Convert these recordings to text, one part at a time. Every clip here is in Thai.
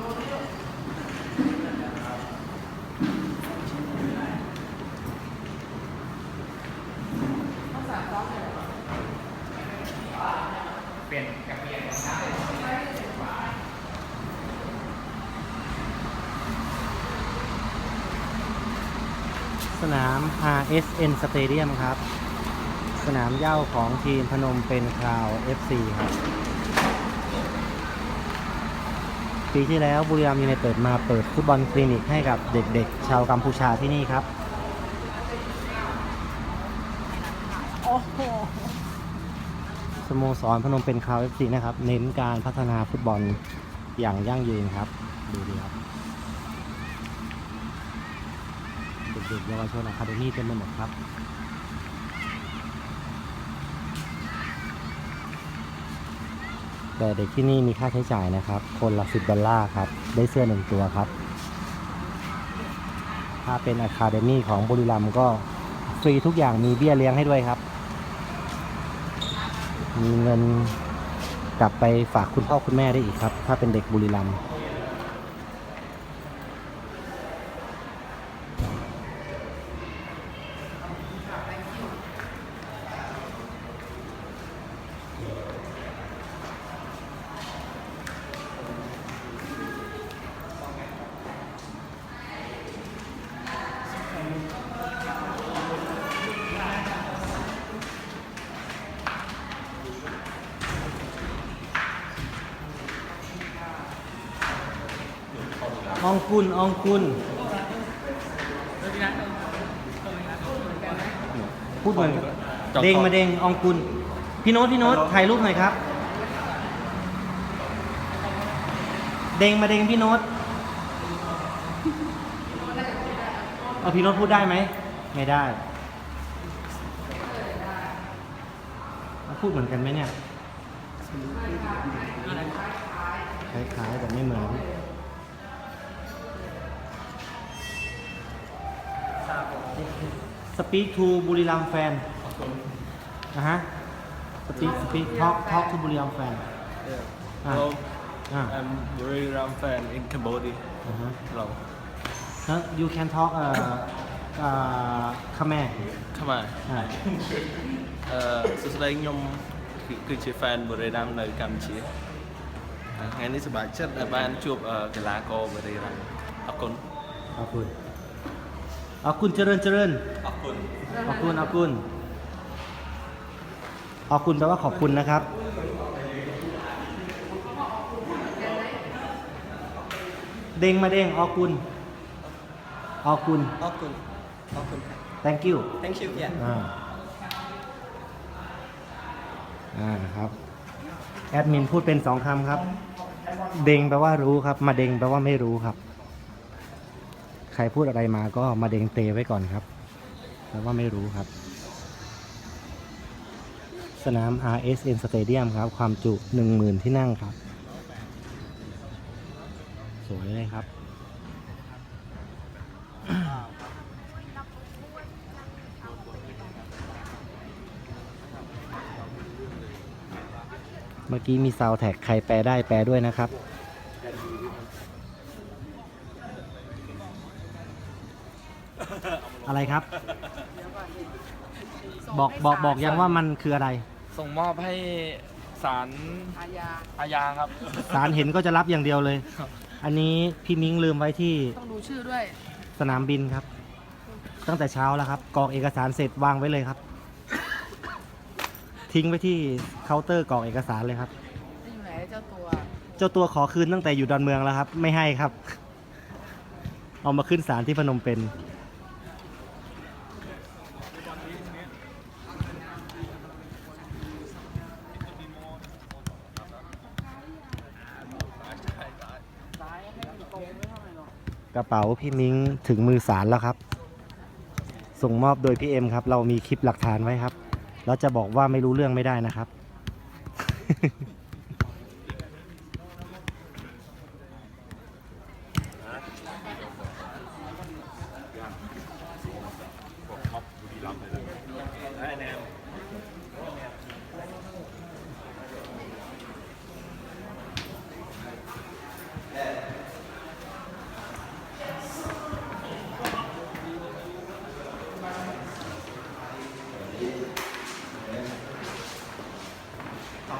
เปลี่ยนกับเปลี่ยนของน้าสนาม RSN Stadium ครับ สนามเย้าของทีมพนมเป็นคราว FC ครับ ปีที่แล้วบุรีรัมย์ยูไนเต็ดมาเปิดฟุตบอลคลินิกให้กับเด็กๆ ชาวกัมพูชาที่นี่ครับสโมสรพนมเป็นคราว FC นะครับ เน้นการพัฒนาฟุตบอลอย่างยั่งยืนครับ ดูดีครับเด็กๆเยาวชนอะคาเดมี่เต็มไปหมดครับ แต่เด็กที่นี่มีค่าใช้จ่ายนะครับ คนละ 10 ดอลลาร์ครับ ได้เสื้อหนึ่งตัวครับ ถ้าเป็นอะคาเดมี่ของบุรีรัมย์ก็ฟรีทุกอย่างมีเบี้ยเลี้ยงให้ด้วยครับ มีเงินกลับไปฝากคุณพ่อคุณแม่ได้อีกครับ ถ้าเป็นเด็กบุรีรัมย์ อองกุลอองกุลพูดเหมือนเด้งมาเด้งอองกุลพี่โน้ตพี่โน้ตถ่ายรูปหน่อยครับ เด้งมาเด้งพี่โน้ตเอาพี่โน้ตพูดได้ไหมไม่ได้พูดเหมือนกันไหมเนี่ยคล้ายๆแต่ไม่เหมือน speak to บุรีรัมย์แฟนนะฮะ speak speak talk talk to บุรีรัมย์แฟน Yeah. Ah. Hello, อ่า I'm Buri Ram fan in Cambodia. อ่าฮะ Hello. แล้ว you can talk เอ่อเอ่อขแม่ Come on. อ่า អឺសួស្តីខ្ញុំគឺគឺជា fan បុរីរ៉ាំនៅកម្ពុជាអឺថ្ងៃនេះសប្បាយចិត្តដែលបានជួបអឺកីឡាករបុរីរ៉ាំអរគុណ ขอบคุณข อาคุณเจริญเจริญอาคุณอาคุณอากุลอากุณแปลว่าขอบคุณนะครับเด้งมาเด้งอาคุณอาคุณอากุลอากุณ thank you thank you เนี่อ่าครับแอดมินพูดเป็นสองคำครับ เด้งแปลว่ารู้ครับ มาเด้งแปลว่าไม่รู้ครับ รพูดอะไรมาก็มาเด้งเตไว้ก่อนครับแปลว่าไม่รู้ครับ สนาม RSN Stadium ครับ ความจุ 10,000 ที่นั่งครับ สวยเลยครับ เมื่อกี้มีซาวแท็กใครแปลได้แปลด้วยนะครับ อะไรครับ บอกบอกบอกยังว่ามันคืออะไร ส่งมอบให้ศาลอาญาอาญาครับ สารเห็นก็จะรับอย่างเดียวเลยอันนี้พี่มิ้งลืมไว้ที่ต้องดูชื่อด้วย สนามบินครับ ตั้งแต่เช้าแล้วครับกรอกเอกสารเสร็จวางไว้เลยครับ ทิ้งไว้ที่เคาน์เตอร์กรอกเอกสารเลยครับ จะอยู่ไหนเจ้าตัว เจ้าตัวขอคืนตั้งแต่อยู่ดอนเมืองแล้วครับ ไม่ให้ครับ เอามาขึ้นศาลที่พนมเปญ ระเป๋าพี่มิ้งถึงมือศาลแล้วครับ ส่งมอบโดยพี่เอ็มครับ เรามีคลิปหลักฐานไว้ครับ เราจะบอกว่าไม่รู้เรื่องไม่ได้นะครับអ ใ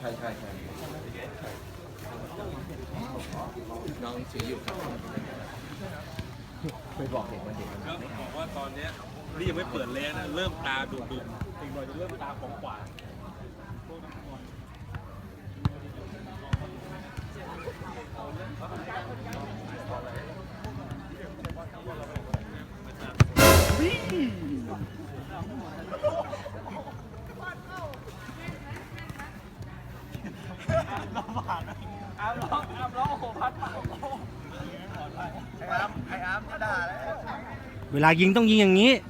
ช่ใช่ใช่น้องสืออยู่ครับอกเด็กวันเด็กนะบอกว่าตอนนี้ยนี่ยังไม่เปิดเลนนะเริ่มตาดุดุ อีกหน่อยจะเริ่มตาของขวานเวลายิงต้องยิงอย่างนี้โดนไอ้ก้อนไอ้ก้อนเป็นโผล่พี่เลย